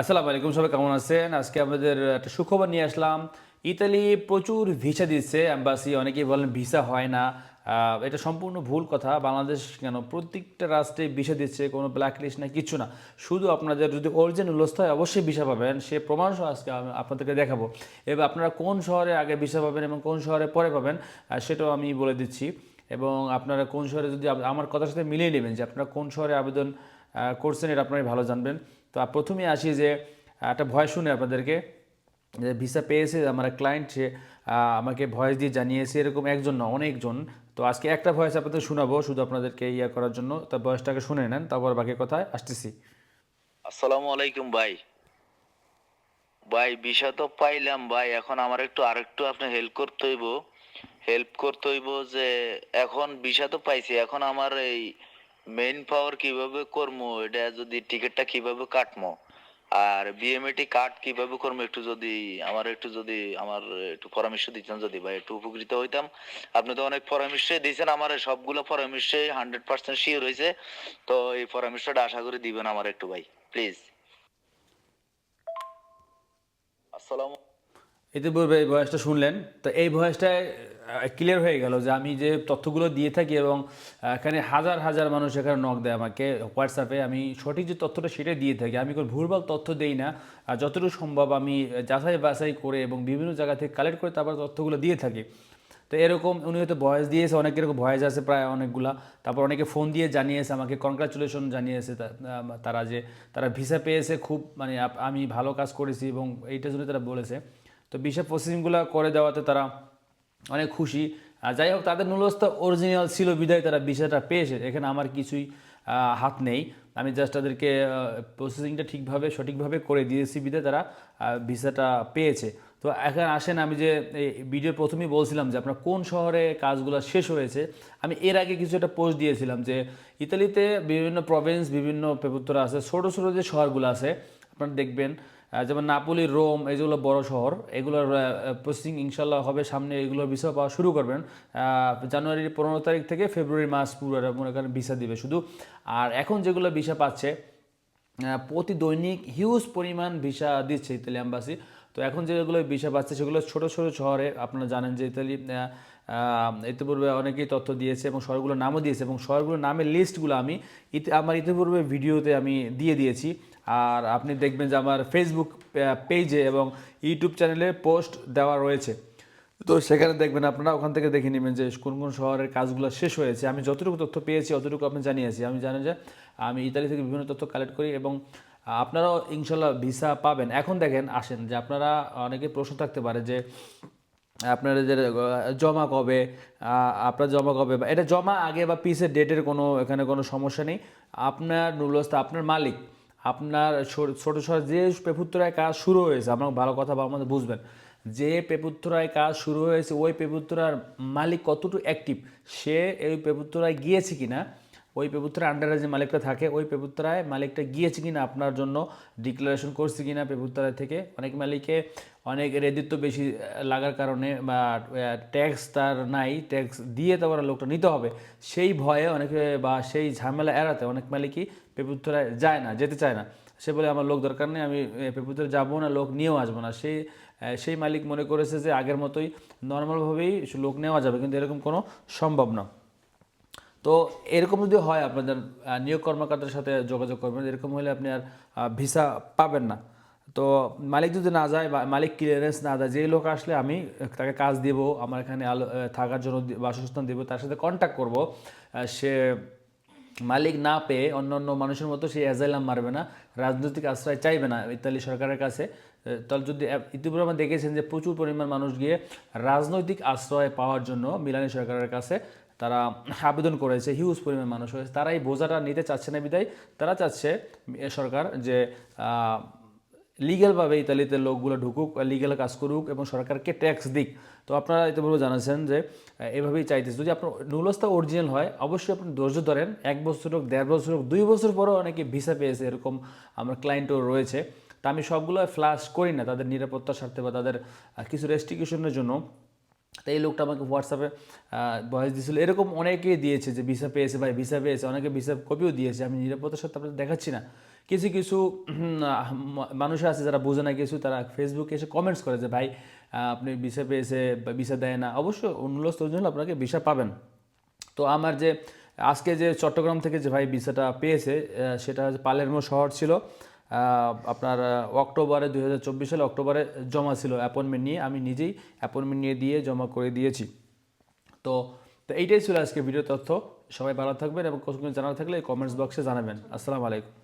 আসসালামু আলাইকুম, সবাই কেমন আছেন? আজকে আমাদের একটা সুখবর নিয়ে আসলাম। ইতালি প্রচুর ভিসা দিচ্ছে অ্যাম্বাসি অনেকেই বলেন ভিসা হয় না। এটা সম্পূর্ণ ভুল কথা। বাংলাদেশ কেন প্রত্যেকটা রাষ্ট্রে ভিসা দিচ্ছে, কোনো ব্ল্যাক লিস্ট না, কিছু না। শুধু আপনাদের যদি অরিজিনাল হয় অবশ্যই ভিসা পাবেন, সে প্রমাণ সহ আজকে আমি আপনাদেরকে দেখাবো। এবার আপনারা কোন শহরে আগে ভিসা পাবেন এবং কোন শহরে পরে পাবেন সেটাও আমি বলে দিচ্ছি। এবং আপনারা কোন শহরে যদি আমার কথার সাথে মিলিয়ে নেবেন যে আপনারা কোন শহরে আবেদন করছেন, এটা আপনারাই ভালো জানবেন। তো আহ, প্রথমেই আসি যে একটা ভয় শুনে আপনাদেরকে যে ভিসা পেয়েছে আমার ক্লায়েন্ট সে আমাকে ভয়েস দিয়ে জানিয়েছে এরকম একজন না অনেকজন। তো আজকে একটা ভয়েস আপনাদের শোনাবো শুধু আপনাদেরকে ইয়ে করার জন্য। তার ভয়েসটাকে শুনে নেন তারপর বাকি কথায় আসতেছি। আসসালামু আলাইকুম ভাই। ভাই ভিসা তো পাইলাম ভাই এখন আমার একটু আরেকটু আপনি হেল্প করতে হইব। হেল্প করতে হইব যে এখন ভিসা তো পাইছি এখন আমার এই মেইন পাওয়ার কীভাবে করব এটা যদি টিকিটটা কীভাবে কাটমো? আর বিএমএটি কার্ড কীভাবে করব একটু যদি আমার একটু যদি আমার একটু পরামর্শ দিতেন যদি ভাই একটু উপকৃত হইতাম। আপনি তো অনেক পরামর্শ দিয়েছেন আমার, সবগুলো পরামর্শে হান্ড্রেড পার্সেন্ট শিওর হয়েছে তো এই পরামর্শটা আশা করি দিবেন আমার একটু ভাই প্লিজ আসসালামু ইতিপূর্বে এই ভয়েসটা শুনলেন, তো এই ভয়েসটায় ক্লিয়ার হয়ে গেল যে আমি যে তথ্যগুলো দিয়ে থাকি এবং এখানে হাজার হাজার মানুষ এখানে নক দেয় আমাকে হোয়াটসঅ্যাপে আমি সঠিক যে তথ্যটা সেটাই দিয়ে থাকি। আমি কোনো ভুলভাল তথ্য দেই না যতটুকু সম্ভব আমি যাচাই বাছাই করে এবং বিভিন্ন জায়গা থেকে কালেক্ট করে তারপর তথ্যগুলো দিয়ে থাকি। তো এরকম উনি হয়তো ভয়েস দিয়েছে অনেক এরকম ভয়েস আছে প্রায় অনেকগুলা। তারপর অনেকে ফোন দিয়ে জানিয়েছে আমাকে কনগ্রাচুলেশন জানিয়েছে তারা যে, তারা ভিসা পেয়েছে, খুব মানে আমি ভালো কাজ করেছি এবং এইটার জন্য তারা বলেছে। তো ভিসা প্রসেসিংগুলো করে দেওয়াতে তারা অনেক খুশি। যাই হোক, তাদের নুলস্থ অরিজিনাল ছিল, বিদায় তারা ভিসাটা পেয়েছে। এখানে আমার কিছুই হাত নেই। আমি জাস্ট তাদেরকে প্রসেসিংটা ঠিকভাবে, সঠিকভাবে করে দিয়েছি, বিদায় তারা ভিসাটা পেয়েছে। তো এখন আসেন আমি যে, এই ভিডিওর প্রথমেই বলছিলাম যে, আপনার কোন শহরে কাজগুলো শেষ হয়েছে? আমি এর আগে কিছু একটা পোস্ট দিয়েছিলাম যে, ইতালিতে বিভিন্ন প্রভিন্স বিভিন্ন পেপুত্তরা আছে, ছোটো ছোটো যে শহরগুলো আছে আপনারা দেখবেন যেমন নাপোলি, রোম, এই যেগুলো বড় শহর, এগুলোর প্রসেসিং ইনশাল্লাহ হবে সামনে এগুলোর ভিসা পাওয়া শুরু করবেন। জানুয়ারির পনেরো তারিখ থেকে ফেব্রুয়ারি মাস পুরো মনে করেন ভিসা দিবে শুধু। আর এখন যেগুলো ভিসা পাচ্ছে প্রতি দৈনিক হিউজ পরিমাণ ভিসা দিচ্ছে ইতালি অ্যাম্বাসি তো এখন যেগুলো ভিসা পাচ্ছে সেগুলো ছোট ছোট শহরে, আপনারা জানেন যে ইতালি ইতিপূর্বে অনেকেই তথ্য দিয়েছে এবং শহরগুলোর নামও দিয়েছে এবং শহরগুলোর নামের লিস্টগুলো আমি আমার ইতিপূর্বে ভিডিওতে আমি দিয়ে দিয়েছি। আর আপনি দেখবেন যে আমার ফেসবুক পেজে এবং ইউটিউব চ্যানেলে পোস্ট দেওয়া রয়েছে। তো সেখানে দেখবেন আপনারা ওখান থেকে দেখে নেবেন যে কোন কোন শহরের কাজগুলো শেষ হয়েছে। আমি যতটুকু তথ্য পেয়েছি, অতটুকু আপনি জানিয়েছি। আমি জানি যে আমি ইতালি থেকে বিভিন্ন তথ্য কালেক্ট করি এবং আপনারাও ইনশাল্লাহ ভিসা পাবেন। এখন দেখেন, আসেন যে আপনারা অনেকে প্রশ্ন থাকতে পারে যে আপনারা যে জমা কবে আপনার জমা কবে বা এটা জমা আগে বা পিসের ডেটের কোনো, এখানে কোনো সমস্যা নেই। আপনার নুলস্তা আপনার মালিক আপনার ছোট ছোট যে পেপুত্তরায় কাজ শুরু হয়েছে, আপনার ভালো কথা বা আমাদের বুঝবেন, যে পেপুত্তরায় কাজ শুরু হয়েছে, ওই পেপুত্তরার মালিক কতটুকু অ্যাক্টিভ সে এই পেপুত্তরায় গিয়েছে কি না ওই পেপুত্রার আন্ডারে যে মালিকটা থাকে, ওই পেপুত্রায় মালিকটা গিয়েছে কি না আপনার জন্য ডিক্লারেশন করছে কি না পেপুত্রায় থেকে, অনেক মালিকে অনেক রেদিত্ব বেশি লাগার কারণে বা ট্যাক্স তার নাই ট্যাক্স দিয়ে তারপর লোকটা নিতে হবে। সেই ভয়ে অনেকে বা সেই ঝামেলা এড়াতে অনেক মালিকই পেপুত্রায় যায় না, যেতে চায় না। সে বলে, আমার লোক দরকার নেই, আমি পেপুত্রে যাব না, লোক নিয়েও আসব না। সেই সেই মালিক মনে করেছে যে, আগের মতোই নর্মালভাবেই লোক নেওয়া যাবে, কিন্তু এরকম কোনো সম্ভব না। তো এরকম যদি হয় আপনাদের নিয়োগ কর্মকর্তার সাথে যোগাযোগ করবেন, এরকম হলে আপনি আর ভিসা পাবেন না। তো মালিক যদি না যায় বা মালিক ক্লিয়ারেন্স না দেয়, যেই লোক আসলে আমি তাকে কাজ দেব, আমার এখানে আলো থাকার জন্য বাসস্থান দেবো, তার সাথে কন্ট্যাক্ট করব সে মালিক না পেয়ে অন্য অন্য মানুষের মতো সে অ্যাজাইলাম মারবে না, রাজনৈতিক আশ্রয় চাইবে না ইতালি সরকারের কাছে। তাহলে যদি ইতিপূর্বে আমরা দেখেছেন যে প্রচুর পরিমাণ মানুষ গিয়ে রাজনৈতিক আশ্রয় পাওয়ার জন্য মিলানি সরকারের কাছে তারা আবেদন করেছে হিউজ পরিমাণ মানুষ হয়েছে। তারা এই বোঝাটা নিতে চাচ্ছে না বিদায়, তারা চাচ্ছে সরকার যে লিগ্যালভাবে ইতালিতে লোকগুলো ঢুকুক লিগ্যাল কাজ করুক এবং সরকারকে ট্যাক্স দিক। তো আপনারা ইতিপূর্বে জানাচ্ছেন যে এভাবেই চাইতেছে। যদি আপনার নুলস্তা অরিজিনাল হয়, অবশ্যই আপনি ধৈর্য ধরেন। এক বছর হোক, দেড় বছর হোক, দুই বছর পরেও অনেকে ভিসা পেয়েছে, এরকম আমার ক্লায়েন্টও রয়েছে। তা আমি সবগুলো ফ্লাশ করি না, তাদের নিরাপত্তার স্বার্থে বা তাদের কিছু রেস্ট্রিকিউশনের জন্য। তো এই লোকটা আমাকে হোয়াটসঅ্যাপে ভয়েস দিয়েছিল এরকম অনেকেই দিয়েছে যে ভিসা পেয়েছে ভাই ভিসা পেয়েছে। অনেকে ভিসা কপিও দিয়েছে। আমি নিরাপত্তার সাথে আপনাদের দেখাচ্ছি না। কিছু কিছু মানুষ আছে যারা বোঝে না কিছু, তারা ফেসবুকে এসে কমেন্টস করে যে, ভাই আপনি ভিসা পেয়েছে ভিসা দেয় না। অবশ্যই অনুরোধ জন্য আপনাকে ভিসা পাবেন। তো আমার যে, আজকে যে চট্টগ্রাম থেকে যে ভাই ভিসাটা পেয়েছে সেটা পালেরমো শহর ছিল। আপনার অক্টোবরে দু হাজার চব্বিশ সালে অক্টোবরে জমা ছিল অ্যাপয়েন্টমেন্ট নিয়ে। আমি নিজেই অ্যাপয়েন্টমেন্ট নিয়ে দিয়ে জমা করে দিয়েছি। তো তো এইটাই ছিল আজকে ভিডিও তথ্য। সবাই ভালো থাকবেন এবং কোনো জানার থাকলে কমেন্টস বক্সে জানাবেন। আসসালামু আলাইকুম।